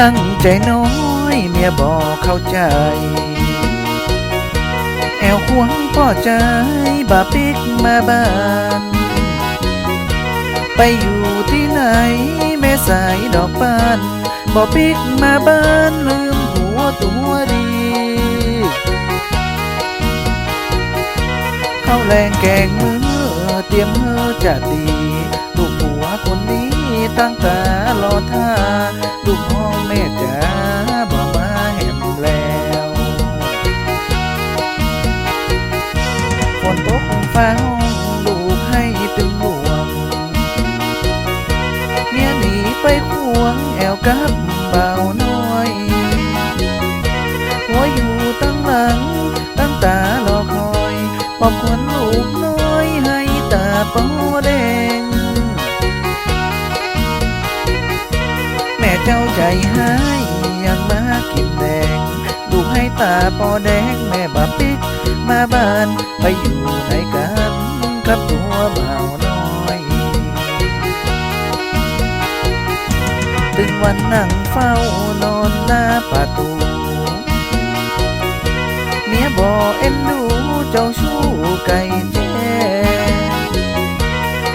ตั้งใจน้อยเมียบอกเข้าใจ แอวควงพ่อใจบาปิกมาบ้าน ไปอยู่ที่ไหนแม่สายดอกบานบอปิกมาบ้านลืมหัวตัวดีเข้าแรงแกงมือเตรียมมือจะดีลูกหัวคนนี้ตั้งตารอท่าลูกห้อง วงแอวกับเบาน้อยหัวอยู่ตั้งหลัง ตั้งตารอคอยปอบขวัญลูกน้อยให้ตาโปแดง แม่เจ้าใจหายยังมากินแดง ลูกให้ตาปอแดงแม่บาปิกมาบ้านไปอยู่ไหนกัน วันนั่งเฝ้านอนหน้าประตู เมียบอเอ็นดูเจ้าชู้ไก่แจ้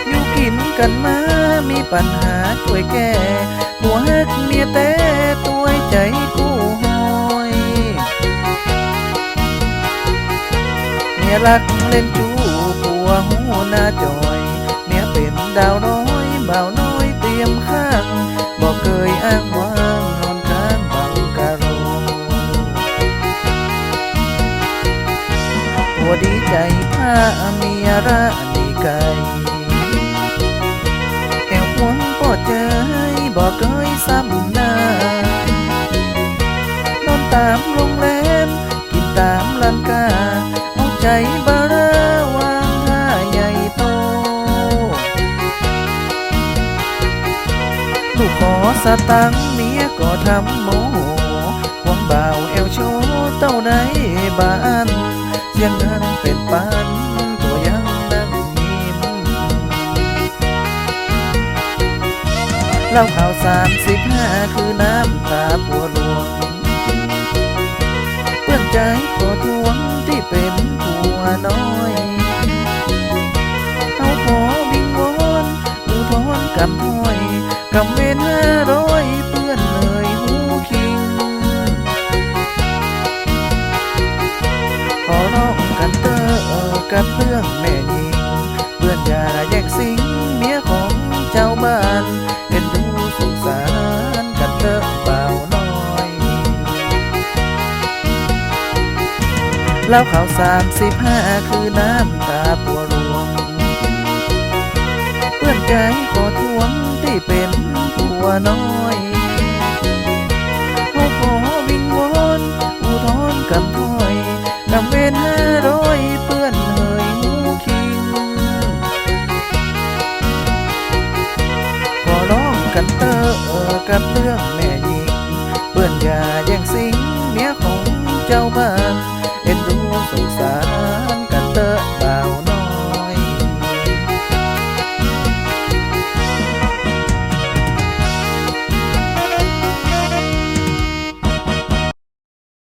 อยู่กินกันมามีปัญหาช่วยแก้ผัวฮักเมียแต่ตัวใจกู้หอยเมียรักเล่นจูผัวหูหน้าจอย เมียเป็นดาวน้อยเบาน้อยเตรียมข้า อกเคยอ้างว่างนอนข้างบังกะโรงผัวดีใจพาเมียระนีไกลแอวหวงปอดเจยบอกเคยซ้ำหน้านอนตามโรงแรม กินตามร้านกาเอาใจบา สตังเมียก็ทำโมโหหวงบ่าวเอวโชว์เต้าไหนบ้านเสียงนั้นเป็นปันตัวยังนั่งยิ้มเล่าข่าวสามสิบห้าคือน้ำตาปัวหลวงเปื้อนใจขอทวงที่เป็นผัวน้อย กำเวนห้าร้อยเปื้อนเลยหูคิงขอร้องกันเตอร์กับเรื่องแม่ยิงเปื้อนอย่าแย่งสิงเมียของเจ้าบ้านเห็นดูสงสารกันเตอร์เบาน้อยเล่าข่าวสามสิบห้าคือน้ำตาปัวรวง เพื่อนใจขอทวง เป็นผัวน้อยเขาขอวิงวอนอุทธรณ์กำถ้อยกำเวนห้าร้อยเพื่อนเฮยหูคิงขอร้องกันเตอกับเรื่องแม่หญิงเพื่อนยาแย่งสิงเมียของเจ้าบ้าน